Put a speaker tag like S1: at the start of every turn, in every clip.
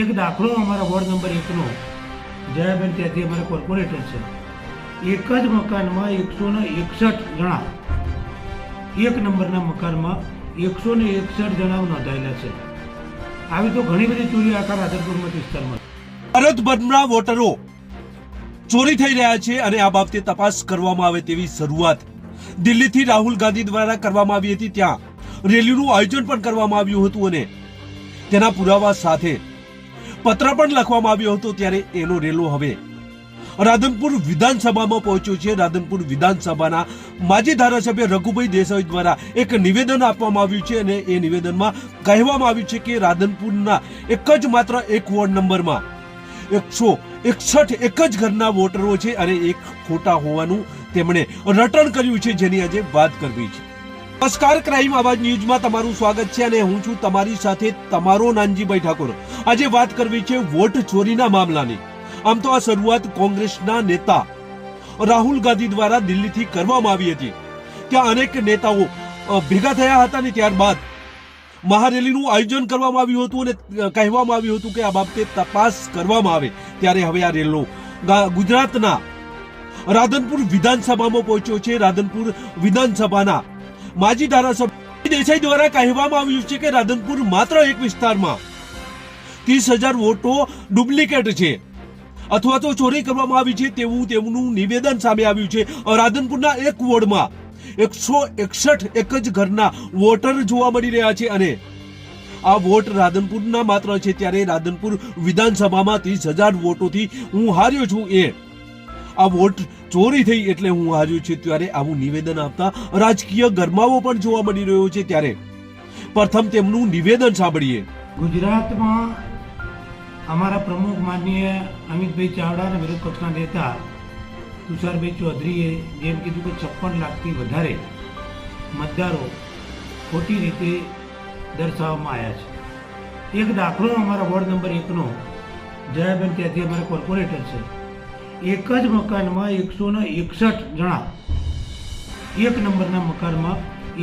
S1: એક દાખલો અમારા વોર્ડ નંબર એકનો. જયાબેન, ત્યાંથી અમારા કોર્પોરેટર છે. એક જ મકાનમાં એકસો ને એકસઠ જણા. એક નંબરના મકાનમાં એકસો ને એકસઠ જણા નોંધાયેલા છે. આવી તો ઘણી બધી ચોરી આખા રાધનપુર વિસ્તારમાં. વિસ્તારમાં
S2: ભારતભરના વોટરો ચોરી થઈ રહ્યા છે અને આ બાબતે તપાસ કરવામાં આવે તેવી શરૂઆત દિલ્હીથી રાહુલ ગાંધી દ્વારા કરવામાં આવી હતી. ત્યાં રેલીનું આયોજન પણ કરવામાં આવ્યું હતું અને તેના પુરાવા સાથે પત્ર પણ લખવામાં આવ્યો હતો ત્યારે એનો રેલો હવે રાધનપુર વિધાનસભામાં પહોંચ્યો છે. રાધનપુર વિધાનસભાના માજી ધારાસભ્ય રઘુભાઈ દેસાઈ દ્વારા એક નિવેદન આપવામાં આવ્યું છે અને એ નિવેદનમાં કહેવામાં આવ્યું છે કે રાધનપુરના એક જ માત્ર એક વોર્ડ નંબરમાં એકસો એકસઠ એક જ ઘરના વોટરો છે અને એક ખોટા હોવાનું તેમણે રટણ કર્યું છે જેની આજે વાત કરવી છે. નમસ્કાર, ક્રાઇમ આવાજ ન્યૂઝમાં તમારું સ્વાગત છે અને હું છું તમારી સાથે તમારો નાનજીભાઈ ઠાકોર. આજે વાત કરવી છે વોટ ચોરીના મામલાની. આમ તો આ શરૂઆત કોંગ્રેસના નેતા રાહુલ ગાંધી દ્વારા દિલ્હીથી કરવામાં આવી હતી. ત્યાં અનેક નેતાઓ ભેગા થયા હતા ને ત્યારબાદ મહારેલીનું આયોજન કરવામાં આવ્યું હતું અને કહેવામાં આવ્યું હતું કે આ બાબતે તપાસ કરવામાં આવે. ત્યારે હવે આ રેલો ગુજરાતના રાધનપુર વિધાનસભામાં પહોંચ્યો છે. રાધનપુર વિધાનસભાના માજી ધારાસભ્ય દેસાઈ દ્વારા કહેવામાં આવ્યું છે કે રાધનપુર માત્ર એક વિસ્તારમાં ત્રીસ હજાર વોટો ડુપ્લિકેટ છે. અથવા તો ચોરી કરવામાં આવી છે તેવું તેમનું નિવેદન સામે આવ્યું છે. રાધનપુરના એક વોર્ડમાં એકસો એકસઠ એક જ ઘરના વોટર જોવા મળી રહ્યા છે અને આ વોટ રાધનપુરના માત્ર છે. ત્યારે રાધનપુર વિધાનસભામાં ત્રીસ હજાર વોટોથી હું હાર્યો છું એ આ વોટ ચોરી થઈ એટલે હું હાજર છું ત્યારે આવું નિવેદન આપતા રાજકીય ગરમાવો પણ જોવા મળી રહ્યો છે ત્યારે. પ્રથમ તેમનું નિવેદન સાંભળીએ.
S1: ગુજરાતમાં અમારા પ્રમુખ માનનીય અમિતભાઈ ચાવડા અને વિરોધ પક્ષના નેતા તુષારભાઈ ચૌધરીએ જેમ કીધું કે છપ્પન લાખથી વધારે મતદારો ખોટી રીતે દર્શાવવામાં આવ્યા છે. એક દાખલો અમારા વોર્ડ નંબર એકનો. જયાબેન ત્યાંથી અમારા કોર્પોરેટર છે. એક જ મકાનમાં એકસો ને એકસઠ જણા. એક નંબરના મકાનમાં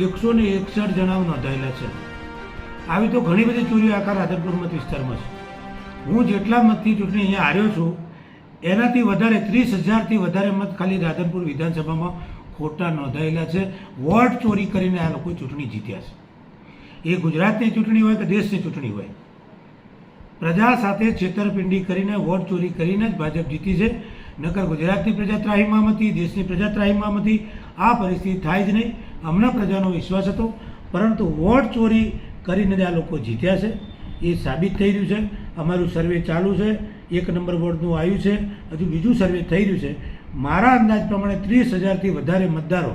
S1: એકસો ને એકસઠ જણાઓ નોંધાયેલા છે. આવી તો ઘણી બધી ચોરીઓ આખા રાધનપુર મત વિસ્તારમાં છે. હું જેટલા મતથી ચૂંટણી અહીંયા હાર્યો છું, એનાથી વધારે ત્રીસ હજારથી વધારે મત ખાલી રાધનપુર વિધાનસભામાં ખોટા નોંધાયેલા છે. વોટ ચોરી કરીને આ લોકો ચૂંટણી જીત્યા છે. એ ગુજરાતની ચૂંટણી હોય કે દેશની ચૂંટણી હોય? પ્રજા સાથે છેતરપિંડી કરીને વોટ ચોરી કરીને જ ભાજપ જીતી છે. નકર ગુજરાતની પ્રજા ત્રાહીમામ હતી દેશની પ્રજા ત્રાહીમામ હતી આ પરિસ્થિતિ થાય જ નહીં. હમણાં પ્રજાનો વિશ્વાસ હતો. પરંતુ વોટ ચોરી કરીને જ આ લોકો જીત્યા છે. એ સાબિત થઈ રહ્યું છે. અમારું સર્વે ચાલુ છે. એક નંબર વોર્ડનું આવ્યું છે. હજુ બીજું સર્વે થઈ રહ્યું છે. મારા અંદાજ પ્રમાણે ત્રીસ હજારથી વધારે મતદારો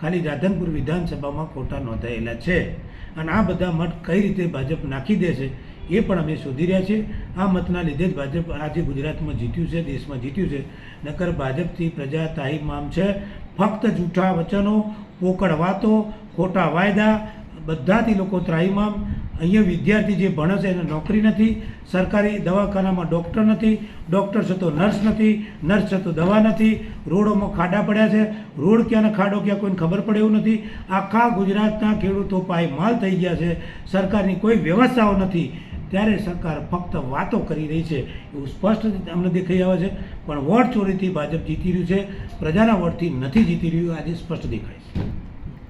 S1: ખાલી રાધનપુર વિધાનસભામાં ખોટા નોંધાયેલા છે. અને આ બધા મત કઈ રીતે ભાજપ નાખી દે છે એ પણ અમે શોધી રહ્યા છીએ. આ મતના લીધે જ ભાજપ આજે ગુજરાતમાં જીત્યું છે, દેશમાં જીત્યું છે. નકર ભાજપથી પ્રજા તાહીમામ છે. ફક્ત જૂઠા વચનો, પોકળ વાતો, ખોટા વાયદા, બધાથી લોકો ત્રાહીમામ અહીંયા વિદ્યાર્થી જે ભણે છે એને નોકરી નથી, સરકારી દવાખાનામાં ડૉક્ટર નથી, ડૉક્ટર છે તો નર્સ નથી, નર્સ છે તો દવા નથી, રોડોમાં ખાડા પડ્યા છે. રોડ ક્યાંના ખાડો, ક્યાં કોઈને ખબર પડે એવું નથી. આખા ગુજરાતના ખેડૂતો પાય માલ થઈ ગયા છે. સરકારની કોઈ વ્યવસ્થાઓ નથી. ત્યારે સરકાર ફક્ત વાતો કરી રહી છે એવું સ્પષ્ટ રીતે અમને દેખાઈ આવે છે. પણ વોટ ચોરીથી ભાજપ જીતી રહ્યું છે. પ્રજાના વોટથી નથી જીતી રહ્યું, આજે સ્પષ્ટ દેખાય છે.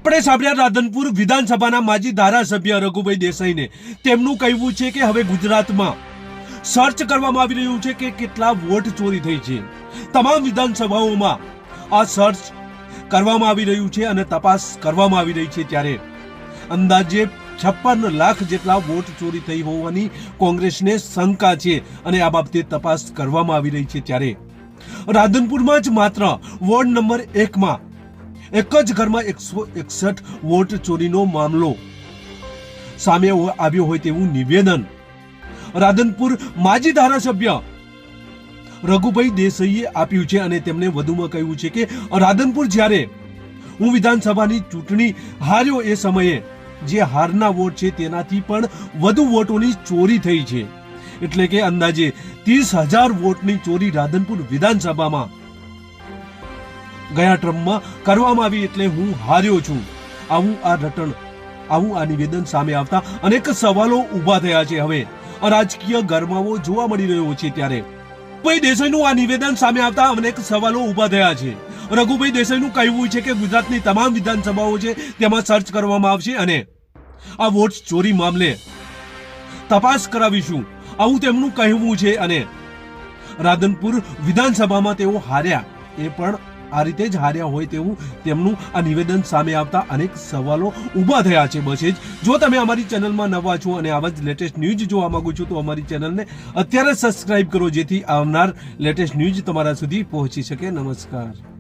S2: આપણે સાંભળ્યા રાધનપુર વિધાનસભાના માજી ધારાસભ્ય રઘુભાઈ દેસાઈને. તેમનું કહેવું છે કે હવે ગુજરાતમાં સર્ચ કરવામાં આવી રહ્યું છે કે કેટલા વોટ ચોરી થઈ છે. તમામ વિધાનસભાઓમાં આ સર્ચ કરવામાં આવી રહ્યું છે અને તપાસ કરવામાં આવી રહી છે ત્યારે. અંદાજે છપ્પન લાખ જેટલા વોટ ચોરી થઈ હોવાની કોંગ્રેસને શંકા છે અને આ બાબતે તપાસ કરવામાં આવી રહી છે ત્યારે. રાધનપુરમાં જ માત્ર વોર્ડ નંબર એકમાં એક જ ઘરમાં એકસો એકસઠ વોટ ચોરીનો મામલો સામે આવ્યો હોય તેવું નિવેદન. રાધનપુર માજી ધારાસભ્ય રઘુભાઈ દેસાઈએ આપ્યું છે અને તેમણે વધુમાં કહ્યું છે કે રાધનપુર જ્યારે હું વિધાનસભાની ચૂંટણી હાર્યો એ સમયે જે હારના વોટ છે તેનાથી પણ વધુ વોટોની ચોરી થઈ છે. એટલે કે અંદાજે ત્રીસ હજાર વોટની ચોરી રાધનપુર વિધાનસભામાં ગયા ટ્રમમાં કરવામાં આવી એટલે હું હાર્યો છું. આવું આ રટણ, આવું આ નિવેદન સામે આવતા અનેક સવાલો ઊભા થયા છે હવે. રાજકીય ગરમાવો જોવા મળી રહ્યો છે ત્યારે. રઘુભાઈ દેસાઈનું આ નિવેદન સામે આવતા અનેક સવાલો ઊભા થયા છે. રઘુભાઈ દેસાઈનું કહેવું છે કે ગુજરાતની તમામ વિધાનસભાઓ છે તેમાં સર્ચ કરવામાં આવશે અને આ વોટ ચોરી મામલે તપાસ કરાવીશું. આવું તેમનું કહેવું છે અને રાધનપુર વિધાનસભામાં તેઓ હાર્યા. એ પણ આ રીતે જ હાર્યા હોય તેવું તેમનું આ નિવેદન સામે આવતા અનેક સવાલો ઊભા થયા છે. બસે જ. જો તમે અમારી ચેનલમાં નવા છો અને આવા જ લેટેસ્ટ ન્યૂઝ જોવા માંગો છો, તો અમારી ચેનલને અત્યારે સબસ્ક્રાઇબ કરો, જેથી આવનાર લેટેસ્ટ ન્યૂઝ તમારા સુધી પહોંચી શકે. નમસ્કાર.